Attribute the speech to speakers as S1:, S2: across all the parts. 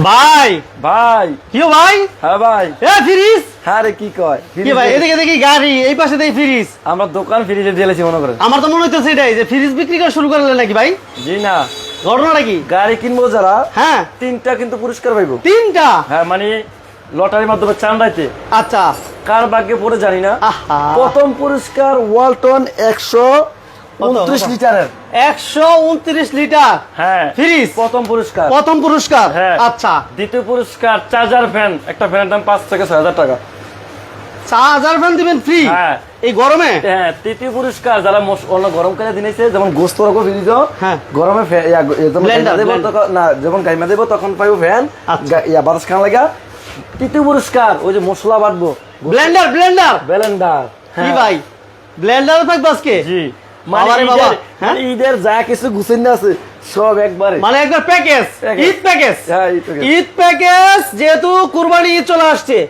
S1: ভাই।
S2: ভাই।
S1: কিও ভাই?
S2: হ্যাঁ ভাই।
S1: এ ফ্রিজ
S2: হ্যাঁ রে কি কয়?
S1: কি ভাই এদিকে দেখি গাড়ি এই পাশে দেখি ফ্রিজ
S2: আমরা দোকান ফ্রিজে দিয়েছি মনে
S1: আমার তো মনে হইতেছে এটাই যে ফ্রিজ বিক্রি করা শুরু করলেন নাকি ভাই?
S2: জি না।
S1: ঘটনাটা কি?
S2: গাড়ি কিনবো যারা
S1: হ্যাঁ।
S2: তিনটা কিন্তু পুরস্কার পাইবো।
S1: তিনটা?
S2: হ্যাঁ মানে লটারির মাধ্যমে চান্দাইতে
S1: আচ্ছা।
S2: কার ভাগ্যে পড়ে জানি না। প্রথম পুরস্কার ওয়ালটন একশো উনত্রিশ
S1: কত?
S2: লিটারের।
S1: একশো উনত্রিশ লিটার।
S2: হ্যাঁ।
S1: ফ্রিজ?
S2: প্রথম পুরস্কার।
S1: প্রথম পুরস্কার?
S2: হ্যাঁ।
S1: আচ্ছা।
S2: দ্বিতীয় পুরস্কার চার্জার ফ্যান। একটা ফ্যানের দাম থেকে ছয় হাজার টাকা।
S1: চার হাজার ফ্যান দিবেন ফ্রি?
S2: হ্যাঁ।
S1: এই গরমে?
S2: হ্যাঁ তৃতীয় পুরস্কার যারা অন্য গরমকালে দিনেছে যেমন গোস্ত রাখো ফ্রিজ
S1: হ্যাঁ।
S2: গরমে ইয়া, না যখন গাইমা দেবো তখন পাইবো ফ্যান
S1: আচ্ছা।
S2: ইয়া বাতাস খান লাগা। তৃতীয় পুরস্কার ওই যে মশলা বাটবো।
S1: ব্লেন্ডার ব্লেন্ডার
S2: ব্লেন্ডার
S1: কি ভাই? ব্লেন্ডারও থাকবে আজকে?
S2: হ্যাঁ। জি। মানে
S1: বাবা,
S2: ঈদের-
S1: হ্যাঁ?
S2: মানে ঈদের যা কিছু গুছিয়ে আছে সব একবারে।
S1: মানে একবার প্যাকেজ ঈদ প্যাকেজ।
S2: হ্যাঁ, ঈদ
S1: প্যাকেজ। যেহেতু কুরবানি ঈদ চলে আসছে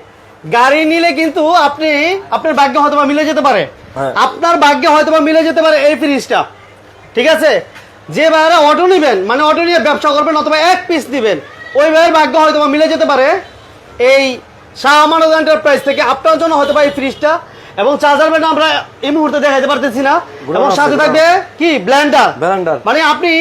S1: গাড়ি নিলে কিন্তু আপনি আপনার ভাগ্যে হয়তো মিলে যেতে পারে।
S2: হ্যাঁ।
S1: আপনার ভাগ্যে হয়তো মিলে যেতে পারে এই ফ্রিজটা ঠিক আছে? যে ভাইয়েরা অটো নিবেন মানে অটো নিয়ে ব্যবসা করবেন অথবা এক পিস দিবেন ওই ভাইয়ের ভাগ্য হয়তো মিলে যেতে পারে। এই শাহ আমানত এন্টারপ্রাইজ থেকে আপনার জন্য হয়তো বা এই ফ্রিজটা এবং চার্জার ব্যান্ড আমরা এই মুহূর্তে দেখাতে পারতেছি না। এবং সাথে থাকবে কি? Blender
S2: Blender।
S1: মানে আপনি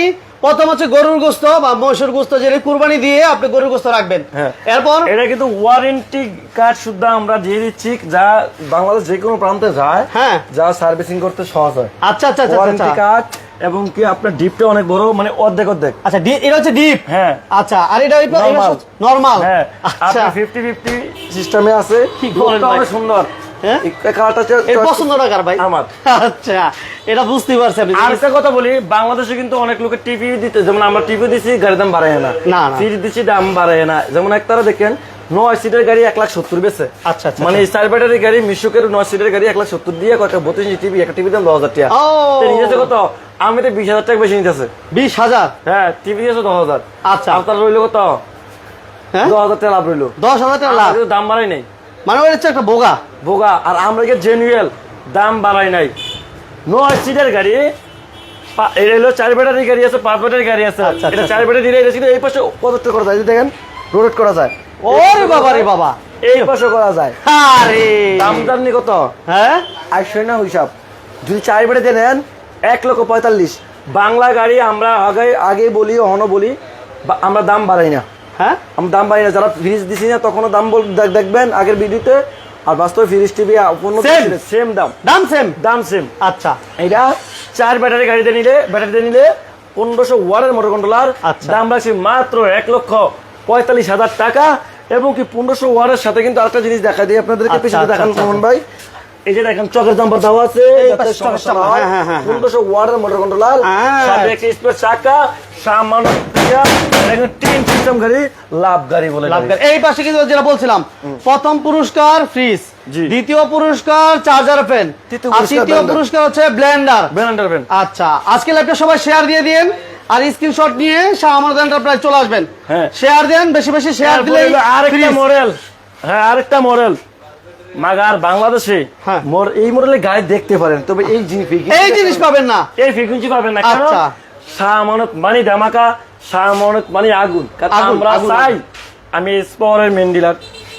S1: প্রথম হচ্ছে গরুর গোস্ত বা মহিষের গোস্ত যে কুরবানি দিয়ে আপনি গরুর গোস্ত রাখবেন।
S2: হ্যাঁ।
S1: এরপর
S2: এটা কিন্তু ওয়ারেন্টি কার্ড শুদ্ধ আমরা দিয়ে দিচ্ছি যা বাংলাদেশ যে কোনো প্রান্তে যায়
S1: হ্যাঁ।
S2: যা সার্ভিসিং করতে সহজ হয়।
S1: আচ্ছা আচ্ছা আচ্ছা
S2: ওয়ারেন্টি
S1: আচ্ছা।
S2: কার্ড এবং কি আপনার ডিপটা অনেক বড় মানে অর্ধেক অর্ধেক।
S1: আচ্ছা এটা হচ্ছে ডিপ
S2: হ্যাঁ।
S1: আচ্ছা আর এটা। নরমাল
S2: হ্যাঁ।
S1: আচ্ছা।
S2: আপনার ফিফটি ফিফটি সিস্টেমে আছে
S1: কি
S2: অনেক সুন্দর।
S1: হ্যাঁ?
S2: এই
S1: কার ভাই?
S2: আমার।
S1: আচ্ছা এটা বুঝতেই পারছি আপনি
S2: আর একটা কথা বলি বাংলাদেশে কিন্তু অনেক লোকের টিভি দিতে যেমন আমরা টিভি দিছি গাড়ির দাম বাড়ায় না।
S1: না, না।
S2: সিট দিচ্ছি দাম বাড়ায় না। যেমন একতারা দেখেন নয় সিটের গাড়ি এক লাখ সত্তর বেছে
S1: আচ্ছা, আচ্ছা,
S2: মানে চার ব্যাটারি গাড়ি মিশুকের নয় সিটের গাড়ি এক লাখ সত্তর দিয়ে কয়েকটা বত্রিশ টিভি একটা টিভি দাম দশ হাজার টাকা। নিজেছে কত? আমি তো বিশ হাজার টাকা বেশি নিতেছে।
S1: বিশ হাজার?
S2: হ্যাঁ টিভি দিয়েছে দশ হাজার।
S1: আচ্ছা।
S2: আপনার রইল কত?
S1: হ্যাঁ?
S2: দশ হাজার টাকা লাভ রইল।
S1: দশ হাজার টাকা লাভ।
S2: দাম বাড়াই নাই।
S1: মানে ওই হচ্ছে একটা বোগা।
S2: বোগা আর আমরা যে জেনুয়েল দাম বাড়াই নাই। নয় সিটের গাড়ি এটা হলো চার ব্যাটারি গাড়ি আছে পাঁচ ব্যাটারি গাড়ি আছে।
S1: আচ্ছা,
S2: এটা
S1: আচ্ছা।
S2: চার ব্যাটারি দিলে এটা এই পাশে কত করা যায় দেখেন রোটেট করা যায়।
S1: ওরে বাবা রে বাবা।
S2: এই পাশে করা যায়।
S1: আরে।
S2: দাম জানি কত?
S1: হ্যাঁ?
S2: আটশো না হিসাব। যদি চার ব্যাটারি নেন এক লক্ষ পঁয়তাল্লিশ। বাংলা গাড়ি আমরা আগে আগে বলি অহনো বলি বা- আমরা দাম বাড়াই না।
S1: হ্যাঁ?
S2: আমরা দাম বাড়াই না যারা ফ্রিজ দিছি না তখনও দাম বল দেখবেন আগের ভিডিওতে আর বাস্তবে ফ্রিজ টিভি. সেম দাম।
S1: দাম সেম
S2: দাম সেম
S1: আচ্ছা।
S2: এটা চার ব্যাটারি গাড়িতে নিলে ব্যাটারিতে নিলে পনেরোশো ওয়ারের মোটর কন্ট্রোলার
S1: আচ্ছা।
S2: দাম রাখছি মাত্র এক লক্ষ পঁয়তাল্লিশ হাজার টাকা এবং কি পনেরোশো ওয়ারের সাথে কিন্তু আরেকটা জিনিস দেখা দিই আপনাদেরকে
S1: আচ্ছা,
S2: পিছনে
S1: আচ্ছা,
S2: দেখান মোহন ভাই। এই যে দেখেন চকের জাম্পার দেওয়া আছে
S1: এই
S2: যাতে
S1: পাশে চকের
S2: সমস্যা না
S1: জাম্পার,
S2: হয়।
S1: হ্যাঁ, হ্যাঁ, হ্যাঁ।
S2: 1500 ওয়াটের মোটর কন্ট্রোলার
S1: হ্যাঁ।
S2: সাথে একটি স্পেস চাকা সামান্য ক্লিয়ার, সিস্টেম গাড়ি লাভ গাড়ি বলে
S1: লাভ
S2: গাড়ি।
S1: এই পাশে কিন্তু যেটা বলছিলাম প্রথম পুরস্কার ফ্রিজ দ্বিতীয় পুরস্কার চার্জার ফ্যান
S2: তৃতীয় পুরস্কার
S1: হচ্ছে ব্লেন্ডার
S2: ব্যানান্ডার ভ্যান
S1: আচ্ছা আজকে লাইভটা সবাই শেয়ার দিয়ে দিন আর স্ক্রিনশট নিয়ে শাহ আমাদের এন্টারপ্রাইজ চলে আসবেন
S2: হ্যাঁ।
S1: শেয়ার দেন বেশি বেশি শেয়ার দিলে
S2: আরেকটা মডেল হ্যাঁ আরেকটা মডেল মাগার বাংলাদেশে
S1: হ্যাঁ।
S2: মোর এই মডেলের গাড়ি দেখতে পারেন তবে এই জিনিস
S1: এই জিনিস পাবেন না
S2: এই ফ্রিকুয়েন্সি পাবেন না কারণ
S1: আচ্ছা।
S2: শাহ আমানত মানে ধামাকা শাহ আমানত মানে আগুন কারণ আমরা চাই আমি স্পরের মেন ডিলার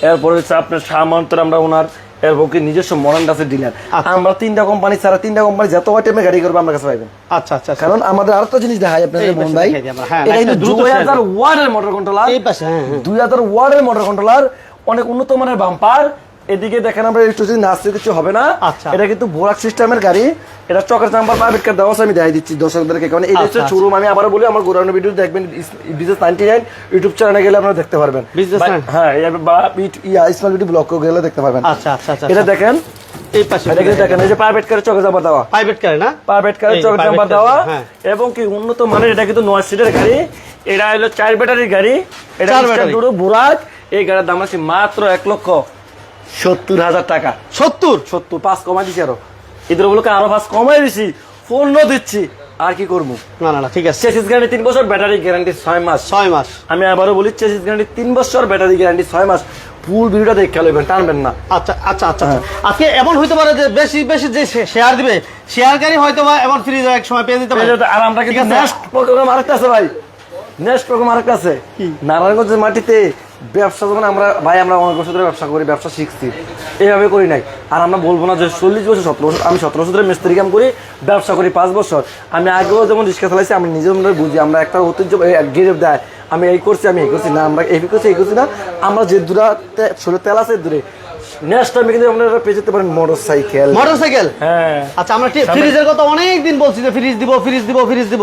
S2: এরপরে হচ্ছে আপনার শাহ আমানতের আমরা ওনার এরপর কি নিজস্ব মরান আছে ডিলার
S1: আচ্ছা।
S2: আমরা তিনটা কোম্পানি ছাড়া তিনটা কোম্পানি যত টাইমে গাড়ি করবে আমরা কাছে পাইবেন
S1: আচ্ছা আচ্ছা আচ্ছা।
S2: কারণ আমাদের আরেকটা জিনিস দেখাই আপনাদের মোহন ভাই
S1: হ্যাঁ,
S2: এটা কিন্তু
S1: দ্রুত
S2: দুই হাজার ওয়ার্ডের মোটর কন্ট্রোলার
S1: এই পাশে হ্যাঁ হ্যাঁ।
S2: দুই হাজার ওয়ার্ডের মোটর কন্ট্রোলার অনেক উন্নত মানের বাম্পার এদিকে দেখেন আমরা একটু যদি নাচতে কিছু হবে না
S1: আচ্ছা।
S2: এটা কিন্তু বোরাক সিস্টেমের গাড়ি। এটা চকের নাম্বার প্রাইভেট কার দেওয়া আমি দেখাই দিচ্ছি দর্শকদেরকে কারণ এই হচ্ছে
S1: আচ্ছা, আচ্ছা।
S2: শোরুম আমি আবার বলি আমার গোরানো ভিডিও দেখবেন বিজনেস নাইনটি নাইন ইউটিউব চ্যানেলে গেলে আপনারা দেখতে পারবেন।
S1: Business
S2: বা-
S1: 99
S2: হ্যাঁ বা ইয়া স্মার্ট ব্লগ গেলে দেখতে পারবেন।
S1: আচ্ছা আচ্ছা আচ্ছা
S2: এটা দেখেন।
S1: এই পাশে
S2: এটা দেখেন। এই যে প্রাইভেট দেওয়া।
S1: প্রাইভেট কার না?
S2: প্রাইভেট কারের
S1: এই
S2: চকের নাম্বার দেওয়া।
S1: হ্যাঁ।
S2: এবং কি উন্নত মানের এটা কিন্তু নয় সিটের গাড়ি। এটা হলো চার ব্যাটারির গাড়ি। এটা বুরাক এই গাড়ির দাম আছে মাত্র এক লক্ষ। সত্তর হাজার টাকা।
S1: সত্তর?
S2: সত্তর পাঁচ কমাই দিচ্ছি আরও। ঈদের বলকে আরও পাঁচ কমাই দিচ্ছি পণ্য দিচ্ছি। আর কি করব?
S1: না না না ঠিক আছে।
S2: চেসিস গ্যারান্টি তিন বছর ব্যাটারি গ্যারান্টি ছয় মাস।
S1: ছয় মাস।
S2: আমি আবারও বলি চেসিস গ্যারান্টি তিন বছর ব্যাটারি গ্যারান্টি ছয় মাস। ফুল ভিডিওটা দেখে লইবেন টানবেন না।
S1: আচ্ছা আচ্ছা আচ্ছা আচ্ছা। আজকে এমন হইতে পারে যে বেশি বেশি যে শেয়ার দিবে শেয়ারকারী হয়তো বা এমন ফ্রিজ এক সময় পেয়ে দিতে পারে।
S2: আর আমরা কিন্তু নেক্সট প্রোগ্রাম আরেকটা আছে ভাই। নেক্সট প্রোগ্রাম আরেকটা আছে। নারায়ণগঞ্জের মাটিতে ব্যবসা যখন আমরা ভাই আমরা অনেক বছর ধরে ব্যবসা করি ব্যবসা শিখছি এইভাবে করি নাই। আর আমরা বলব না যে চল্লিশ বছর সতেরো বছর আমি সতেরো বছর ধরে মিস্ত্রি কাম করি ব্যবসা করি পাঁচ বছর। আমি আগেও যেমন রিক্সা চালাইছি আমি নিজের মনে বুঝি আমরা একটা ঐতিহ্য গিরে দেয় আমি এই করছি আমি এই করছি না আমরা এই করছি এই করছি না। আমরা যে দূরা শরীর তেল আছে দূরে নেক্সট টাইমে কিন্তু আপনারা পেয়ে যেতে পারেন মোটর সাইকেল
S1: মোটরসাইকেল
S2: হ্যাঁ।
S1: আচ্ছা আমরা ফ্রিজের কথা অনেক দিন বলছি যে ফ্রিজ দিব ফ্রিজ দিব ফ্রিজ দিব।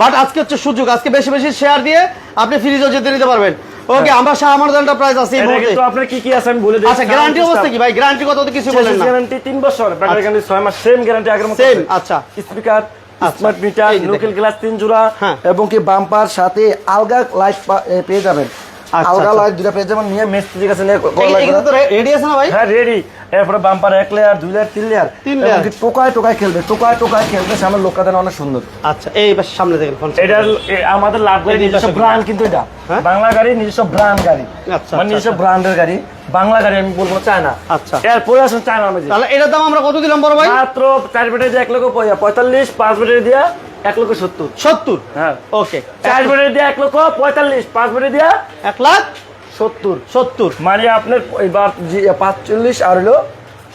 S1: বাট আজকে হচ্ছে সুযোগ আজকে বেশি বেশি শেয়ার দিয়ে আপনি ফ্রিজও যেতে নিতে পারবেন। ওকে আমরা শাহ আমার দানটা প্রাইস আছে এই
S2: তো
S1: মুহূর্তে।
S2: আপনার কি কি আছে আমি বলে দিই।
S1: আচ্ছা গ্যারান্টি অবস্থা কি ভাই? গ্যারান্টি কত তো কিছু বলেন না।
S2: গ্যারান্টি 3 বছর ব্যাটারি গ্যারান্টি 6 মাস সেম গ্যারান্টি আগের মতো
S1: সেম আচ্ছা।
S2: Speaker smart meter local glass তিন জোড়া
S1: হ্যাঁ।
S2: এবং কি বাম্পার সাথে আলগা লাইট পেয়ে যাবেন। আলগা
S1: আচ্ছা।
S2: দুটা পেয়ে যাবেন নিয়ে মিস্ত্রি কাছে নিয়ে কল
S1: এই-
S2: লাগবে
S1: এগুলো
S2: না।
S1: তো রেডি আছে না ভাই?
S2: হ্যাঁ রেডি এরপরে বাম্পার এক লেয়ার দুই লেয়ার তিন লেয়ার
S1: তিন layer।
S2: টোকায় টোকায় খেলবে টোকায় টোকায় খেলবে সামনে লোকটা দেন অনেক সুন্দর।
S1: আচ্ছা এই পাশে সামনে দেখেন
S2: এটা আমাদের লাভ গাড়ি নিজস্ব ব্র্যান্ড কিন্তু এটা।
S1: হ্যাঁ?
S2: বাংলা গাড়ি নিজস্ব ব্র্যান্ড গাড়ি।
S1: আচ্ছা,
S2: মানে
S1: আচ্ছা,
S2: নিজস্ব ব্র্যান্ডের গাড়ি। বাংলা গাড়ি আমি বলব চায় না
S1: আচ্ছা।
S2: এরপরে আসুন চায়না
S1: তাহলে এটার দাম আমরা কত দিলাম বড় ভাই?
S2: মাত্র চার এক লক্ষ পঁয়তাল্লিশ পাঁচ ব্যাটারি দিয়ে এক লক্ষ সত্তর।
S1: সত্তর?
S2: হ্যাঁ।
S1: ওকে
S2: চার ব্যাটারি দিয়ে এক লক্ষ পঁয়তাল্লিশ পাঁচ ব্যাটারি দিয়ে
S1: এক লাখ
S2: সত্তর।
S1: সত্তর।
S2: মানে আপনার এবার পাঁচচল্লিশ আর হলো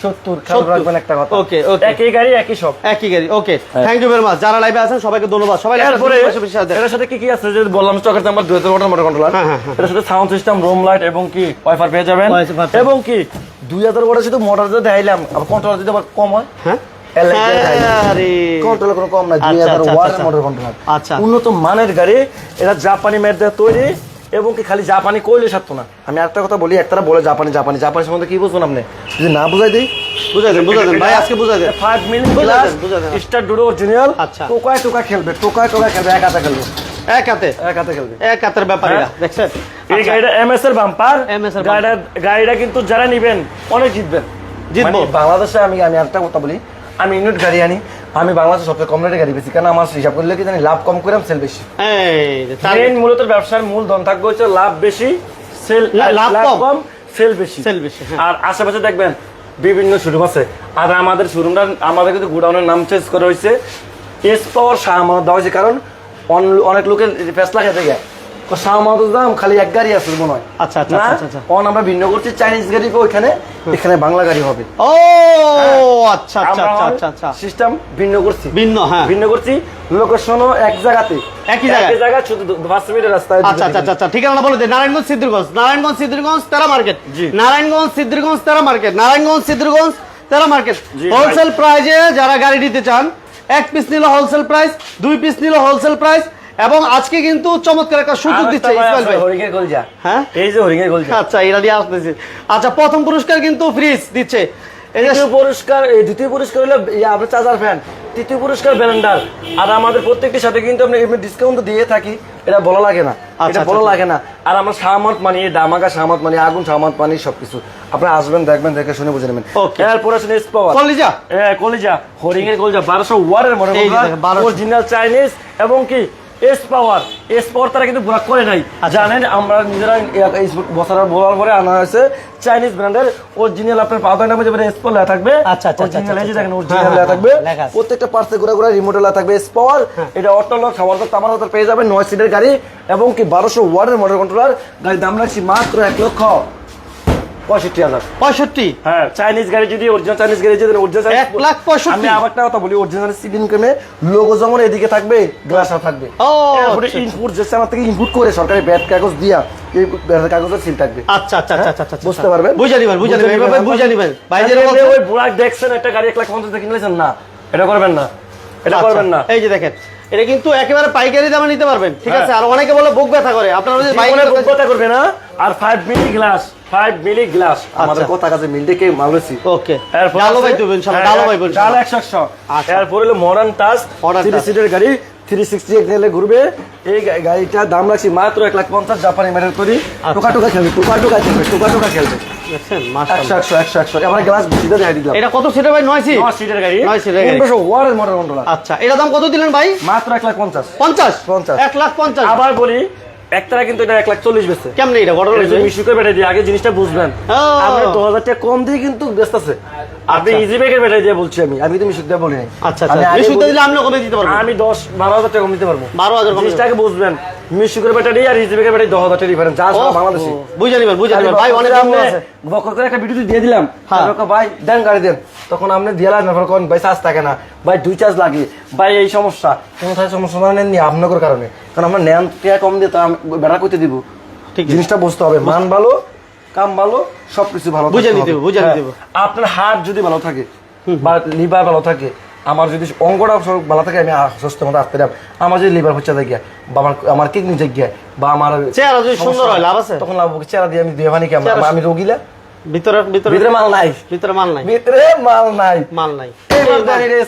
S2: সত্তর। রাখবেন একটা কথা।
S1: Okay, okay.
S2: একই গাড়ি একই সব।
S1: একই গাড়ি। Okay. Thank you very much যারা লাইভে আছেন সবাইকে ধন্যবাদ। সবাই বেশি সাথে
S2: কি কি আছে? যে বললাম চকের নাম্বার দুই হাজার ওয়াটের মোটর কন্ট্রোলার। এটার সাথে সাউন্ড সিস্টেম রুম লাইট এবং কি ওয়াইফার পেয়ে যাবেন। এবং কি দুই হাজার ওয়াটের শুধু মোটর দিয়ে দেখাইলাম আবার কন্ট্রোলার যদি আবার কম হয়?
S1: হ্যাঁ?
S2: কন্ট্রোলার কোনো কম না দুই
S1: আচ্ছা,
S2: হাজার
S1: আচ্ছা,
S2: ওয়াটের
S1: আচ্ছা।
S2: মোটর কন্ট্রোলার
S1: আচ্ছা।
S2: উন্নত মানের গাড়ি এটা জাপানি তৈরি এবং কি খালি জাপানি কইলে সারতো না। আমি একটা কথা বলি বলে জাপানি জাপানি। জাপানি সম্বন্ধে কি বুঝবেন আপনি? যদি না বুঝাই দিই?
S1: বুঝাই দেন বুঝাই দেন ভাই আজকে বুঝাই দেন।
S2: ফাইভ মিলি
S1: বুঝাই
S2: গ্লাস
S1: দেন, বুঝাই দেন।
S2: স্টার ডুডো অরিজিনাল
S1: আচ্ছা।
S2: টোকায় টোকায় খেলবে টোকায় টোকায় খেলবে এক হাতে খেলবে।
S1: এক হাতে?
S2: এক হাতে খেলবে।
S1: এক হাতের ব্যাপারীরা
S2: হ্যাঁ।
S1: দেখছেন?
S2: এই গাড়িটা এমএস এর বাম্পার
S1: MS এর
S2: গাড়িটা গাড়িটা কিন্তু যারা নিবেন অনেক জিতবেন।
S1: জিতবো।
S2: মানে বাংলাদেশে আমি আমি একটা কথা বলি আমি ইউনিট গাড়ি আনি আমি বাংলাদেশে সবচেয়ে কম রেটে গাড়ি বেশি কারণ আমার হিসাব করলে কি জানি লাভ কম করে সেল বেশি। মেন মূলত ব্যবসার মূল ধন থাকবে হচ্ছে লাভ বেশি সেল
S1: লাভ কম।
S2: সেল বেশি।
S1: সেল বেশি, হ্যাঁ।
S2: আর আশেপাশে দেখবেন বিভিন্ন শোরুম আছে। আর আমাদের শোরুমটা আমাদের কিন্তু গোডাউনের নাম চেঞ্জ করা হয়েছে। এস পাওয়ার শাহ মোহাম্মদ দেওয়া হয়েছে কারণ অনেক লোকের ফেসলা খেতে যায়। শাহ মোহাম্মদের দাম খালি এক গাড়ি আছে মনে হয়
S1: আচ্ছা, আচ্ছা, আচ্ছা, আচ্ছা।
S2: অন আমরা ভিন্ন করছি চাইনিজ গাড়ি ওইখানে এখানে বাংলা গাড়ি হবে।
S1: ও আচ্ছা আচ্ছা আচ্ছা আচ্ছা আচ্ছা।
S2: সিস্টেম ভিন্ন করছি।
S1: ভিন্ন হ্যাঁ।
S2: ভিন্ন করছি লোকেশনও এক জায়গাতে।
S1: একই জায়গায়?
S2: একই জায়গা শুধু দু- মিনিটের রাস্তায়
S1: আচ্ছা আচ্ছা আচ্ছা, আচ্ছা ঠিকানা বলে দে নারায়ণগঞ্জ সিদ্ধিরগঞ্জ। নারায়ণগঞ্জ সিদ্ধিরগঞ্জ তেরা মার্কেট। নারায়ণগঞ্জ সিদ্ধিরগঞ্জ তেরা মার্কেট। নারায়ণগঞ্জ সিদ্ধিরগঞ্জ তেরা মার্কেট। হোলসেল প্রাইজে যারা গাড়ি নিতে চান এক পিস নিলে হোলসেল প্রাইস দুই পিস নিল হোলসেল প্রাইস এবং আজকে কিন্তু চমৎকার একটা সুযোগ দিচ্ছে ইসমাইল ভাই।
S2: হরিঙ্গের গলজা।
S1: হ্যাঁ?
S2: এই যে হরিঙ্গের গলজা।
S1: আচ্ছা এটা দিয়ে আসতেছি। আচ্ছা প্রথম পুরস্কার কিন্তু ফ্রিজ দিচ্ছে।
S2: দ্বিতীয় পুরস্কার এই দ্বিতীয় পুরস্কার হলো আপনার চার্জার ফ্যান তৃতীয় পুরস্কার ব্যালেন্ডার। আর আমাদের প্রত্যেকটির সাথে কিন্তু আপনি এমনি ডিসকাউন্ট দিয়ে থাকি এটা বলা লাগে না।
S1: আচ্ছা,
S2: এটা
S1: আচ্ছা,
S2: বলা
S1: আচ্ছা।
S2: লাগে না। আর আমরা সামাত মানি ডামাকা সামাত মানি আগুন সামাত মানি সবকিছু। আপনারা আসবেন দেখবেন দেখে শুনে বুঝে নেবেন. এরপর এস পাওয়ার
S1: কলিজা?
S2: হ্যাঁ কলিজা। হরিং এর কলিজা বারোশো ওয়ারের
S1: 1200
S2: অরিজিনাল চাইনিজ এবং কি? এস পাওয়ার এস পাওয়ার তারা কিন্তু ব্লক করে নাই।
S1: আচ্ছা।
S2: জানেন আমরা নিজেরা এই বছর বলার পরে আনা হয়েছে চাইনিজ ব্র্যান্ডের অরিজিনাল আপনার পাউডার নামে যেমন এস পাওয়ার থাকবে।
S1: আচ্ছা, আচ্ছা, আচ্ছা,
S2: অরিজিনাল এই যে
S1: আচ্ছা,
S2: দেখেন
S1: আচ্ছা।
S2: অরিজিনাল
S1: হ্যাঁ,
S2: লেখা থাকবে।
S1: হ্যাঁ, লেখা আছে।
S2: প্রত্যেকটা পার্সে ঘুরে ঘুরে রিমোট লেখা থাকবে এস পাওয়ার এটা অটো লক সামার তামার হাজার পেয়ে যাবেন নয় সিটের গাড়ি এবং কি বারোশো ওয়ার্ডের মডেল কন্ট্রোলার গাড়ির দাম রাখছি মাত্র এক লক্ষ। পঁয়ষট্টি হাজার।
S1: পঁয়ষট্টি?
S2: হ্যাঁ চাইনিজ গাড়ি যদি অরিজিনাল চাইনিজ গাড়ি যদি অরিজিনাল
S1: এক লাখ পঁয়ষট্টি।
S2: আমি আবার কথা বলি অরিজিনাল সিলিং কেমে লোগো যেমন এদিকে থাকবে গ্লাস থাকবে।
S1: ও,
S2: এরপরে
S1: আচ্ছা,
S2: ইনপুট যে আমার থেকে ইনপুট করে সরকারি ব্যাট কাগজ দিয়া এই ব্যাট কাগজের সিল থাকবে।
S1: আচ্ছা আচ্ছা আচ্ছা আচ্ছা আচ্ছা।
S2: বুঝতে পারবেন?
S1: বুঝে নিবেন বুঝে নিবেন বুঝে নিবেন। ভাই যেটা
S2: আপনি
S1: বলছেন-
S2: ওই বুড়াক দেখছেন একটা গাড়ি এক লাখ পঞ্চাশ দিয়ে না এটা করবেন না। এটা
S1: আচ্ছা,
S2: করবেন না।
S1: এই যে দেখেন এটা কিন্তু একেবারে পাইকারি দামে নিতে পারবেন ঠিক আছে? আর অনেকে বলে বুক ব্যথা করে। আপনারা যদি বাইক
S2: জীবনে করবে না আর five milli glass five milli glass আমাদের কথা কাছে মিলতে কে মালুসি
S1: ওকে ডালো ভাই তুলবেন সবাই ডালো ভাই বলছেন
S2: ডাল একশো একশো।
S1: আচ্ছা।
S2: এরপর হলো মডার্ন টাচ
S1: Modern
S2: সিটের গাড়ি থ্রি সিক্সটি গেলে ঘুরবে। এই গা- গাড়িটার দাম রাখছি মাত্র এক লাখ পঞ্চাশ জাপানি মেডেল করি। টোকা টোকা খেলবে টোকা টোকা খেলবে। টোকা টোকা খেলবে দেখা
S1: আচ্ছা
S2: আবার বলি একটারা কিন্তু এটা এক লাখ চল্লিশ বেছে
S1: কেমনে এটা? ঘটনা হয়েছে?
S2: মিশুকে ব্যাটারি দিয়ে আগে জিনিসটা বুঝবেন। আপনি দু হাজার টাকা কম দিয়ে কিন্তু ব্যস্ত আছে আপনি
S1: আচ্ছা।
S2: ইজি ব্যাগের ব্যাটারি দিয়ে বলছি আমি। আমি তো মিশুক দিয়ে বলি
S1: আচ্ছা
S2: আমি
S1: আচ্ছা দিলে আপনি কমে দিতে পারবেন
S2: আমি দশ বারো হাজার টাকা কম দিতে পারব।
S1: বারো হাজার কম
S2: জিনিসটাকে বুঝবেন। মিশুকের ব্যাটারি আর ইজিবেকের ব্যাটারি দশ হাজার ডিফারেন্স যা সব বাংলাদেশে।
S1: বুঝে নিবেন বুঝে নিবেন। ভাই অনেক দাম আছে।
S2: বকর করে একটা ভিডিও দিয়ে দিলাম।
S1: হ্যাঁ।
S2: তারপর ভাই দেন গাড়ি দেন। তখন আপনি দিয়ে লাগেন কোন ভাই চার্জ থাকে না। ভাই দুই চার্জ লাগে। ভাই এই সমস্যা। কোনো থায় সমস্যা মানে নেননি আপনাদের কারণে। কারণ আমরা নেন টিয়া কম দিয়ে তো বেড়া করতে দিব।
S1: ঠিক
S2: জিনিসটা বুঝতে হবে। মান ভালো কাম ভালো সবকিছু ভালো
S1: বুঝে নিতে বুঝে
S2: হ্যাঁ।
S1: নিতে
S2: আপনার হার্ট যদি ভালো থাকে বা লিভার ভালো থাকে আমার যদি অঙ্গটা ভালো থাকে আমি সুস্থ মতো আসতে পারি। আমার যদি লিভার হচ্ছে গিয়া। বা আমার আমার কিডনি গিয়া। বা আমার
S1: চেহারা যদি সুন্দর হয়, লাভ আছে?
S2: তখন লাভ চেহারা দিয়ে আমি দিয়ে মানে কি আমি- রোগীলা
S1: ভিতরে ভিতরে
S2: ভিতরে মাল নাই।
S1: ভিতরে মাল নাই।
S2: ভিতরে মাল নাই।
S1: মাল নাই।
S2: এবার গাড়ির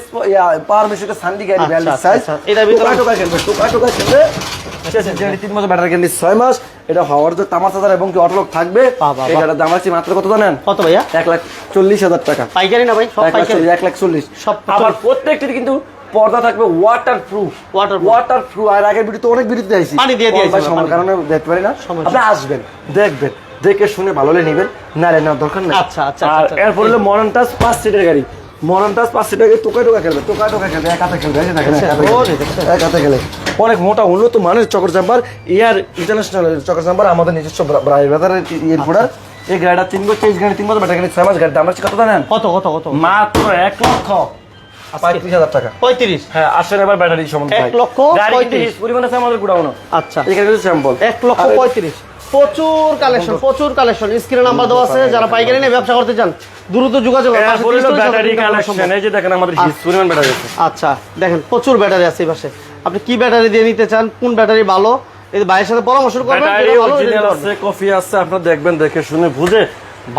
S2: পারমিশনটা সান্ডি গাড়ি
S1: ব্যালেন্স
S2: সাইজ
S1: আচ্ছা। ভিতরে-
S2: টোকা টোকা খেলবে টোকা টোকা খেলবে। তিন বছর ব্যাটারি গ্যারান্টি ছয় মাস এটা হওয়ার যে তামার হাজার এবং কি অটোলক থাকবে
S1: বাহ, বাহ,
S2: এই গাড়ির দাম আছে মাত্র কত জানেন?
S1: কত ভাইয়া?
S2: এক লাখ চল্লিশ হাজার টাকা।
S1: পাইকারি না ভাই
S2: এক লাখ চল্লিশ, এক লাখ চল্লিশ।
S1: সব
S2: আবার প্রত্যেকটির কিন্তু পর্দা থাকবে ওয়াটার প্রুফ। ওয়াটার প্রুফ আর আগের ভিডিওতে অনেক ভিডিও দিয়েছি।
S1: পানি দিয়ে দিয়েছি
S2: সময় কারণে দেখতে পারি না। আপনি আসবেন দেখবেন দেখে শুনে ভালো হলে নেবেন। না রে নেওয়ার দরকার নেই।
S1: আচ্ছা, আচ্ছা,
S2: আর
S1: আচ্ছা।
S2: এরপর হলো মডার্ন টাচ পাঁচ সিটের গাড়ি। মডার্ন টাচ পাঁচ সিটের গাড়ি টোকা টোকা খেলবে টোকা টোকা খেলবে এক হাতে খেলবে এক হাতে খেলে। অনেক মোটা উন্নত মানের চকর জাম্পার এয়ার ইন্টারন্যাশনাল চকর জাম্পার আমাদের নিজস্ব ব্রাইড বাজারের ইয়ের প্রোডাক্ট এই গাড়িটা তিন বছর তেইশ গাড়ি তিন বছর ব্যাটারি গাড়ি ছয় মাস গাড়ি। দাম কত জানেন?
S1: কত কত কত?
S2: মাত্র এক লক্ষ। পঁয়ত্রিশ হাজার টাকা।
S1: পঁয়ত্রিশ?
S2: হ্যাঁ আসেন এবার ব্যাটারি সম্বন্ধে।
S1: এক লক্ষ পঁয়ত্রিশ।
S2: পরিমাণে আমাদের গুড়াউনো
S1: আচ্ছা।
S2: এখানে স্যাম্পল
S1: এক লক্ষ পঁয়ত্রিশ। প্রচুর কালেকশন প্রচুর কালেকশন স্ক্রিনে নাম্বার দেওয়া আছে যারা পাইকারি নিয়ে ব্যবসা করতে চান দ্রুত যোগাযোগ করুন। পাশে 30 চল্লিশ
S2: ব্যাটারি কালেকশন এই যে দেখেন আমাদের হিউজ ব্যাটারি আছে।
S1: আচ্ছা দেখেন প্রচুর ব্যাটারি আছে এই পাশে। আপনি কি ব্যাটারি দিয়ে নিতে চান? কোন ব্যাটারি ভালো? এই ভাইয়ের সাথে পরামর্শ করবেন
S2: আছে কফি আছে আপনারা দেখবেন দেখে শুনে বুঝে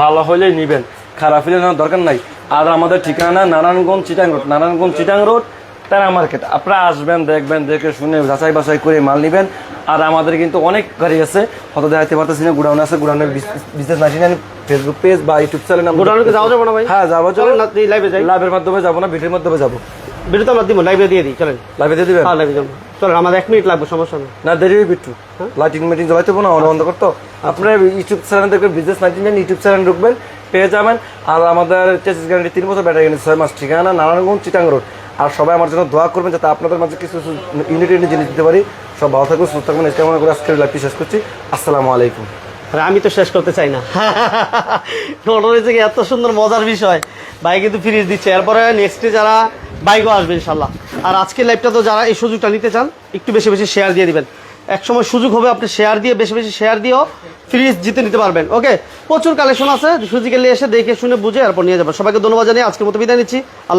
S2: ভালো হলেই নিবেন। খারাপ হলে নেওয়ার দরকার নাই। আর আমাদের ঠিকানা নারায়ণগঞ্জ চিটাং রোড। নারায়ণগঞ্জ চিটাং রোড তারা মার্কেট আপনারা আসবেন দেখবেন দেখে শুনে যাচাই বাছাই করে মাল নেবেন। আর আমাদের কিন্তু অনেক গাড়ি আছে। হয়তো দেখাতে পারতেছি না গুডাউন আছে গুডাউনের বিজনেস নাইন ফেসবুক পেজ বা ইউটিউব চ্যানেল
S1: গোডাউনে যাওয়া যাবে না ভাই?
S2: হ্যাঁ যাব।
S1: লাইভে যাই।
S2: লাভের মাধ্যমে যাব না ভিডিওর মাধ্যমে যাব।
S1: তো আমরা দিব লাইভে দিয়ে দিই চলেন।
S2: লাইভে দিয়ে দিবেন?
S1: হ্যাঁ লাইভে যাব। চলেন আমাদের এক মিনিট লাগবে সমস্যা নেই।
S2: না দেরি বিট্টু লাইটিং মিটিং জ্বালাইতে না অন বন্ধ করতো আপনারা ইউটিউব চ্যানেল দেখবেন বিজনেস নাইনটিন ইউটিউব চ্যানেল ঢুকবেন পেয়ে যাবেন। আর আমাদের চেসিস গ্যারান্টি তিন বছর ব্যাটারি গ্যারান্টি ছয় মাস ঠিকানা নারায়ণগঞ্জ চিটাং রোড আর সবাই আমার জন্য দোয়া করবেন যাতে আপনাদের মাঝে কিছু ইউনিট ইউনিট জিনিস দিতে পারি। সব ভালো থাকুন সুস্থ থাকুন আজকে মনে করে আজকের লাইফটি শেষ করছি। আসসালামু আলাইকুম।
S1: আরে আমি তো শেষ করতে চাই না। ঘটনা হয়েছে কি এত সুন্দর, মজার বিষয়। ভাই কিন্তু ফ্রিজ দিচ্ছে। এরপরে নেক্সটে যারা বাইকও আসবে, ইনশাল্লাহ। আর আজকের লাইভটা তো যারা এই সুযোগটা নিতে চান, একটু বেশি বেশি শেয়ার দিয়ে দিবেন। এক সময় সুযোগ হবে, আপনি শেয়ার দিয়ে, বেশি বেশি শেয়ার দিয়েও ফ্রিজ জিতে নিতে পারবেন। ওকে প্রচুর কালেকশন আছে। সুজিক্যালি এসে দেখে, শুনে, বুঝে, এরপর নিয়ে যাবেন। সবাইকে ধন্যবাদ জানিয়ে আজকের মতো বিদায় নিচ্ছি। আল্লাহ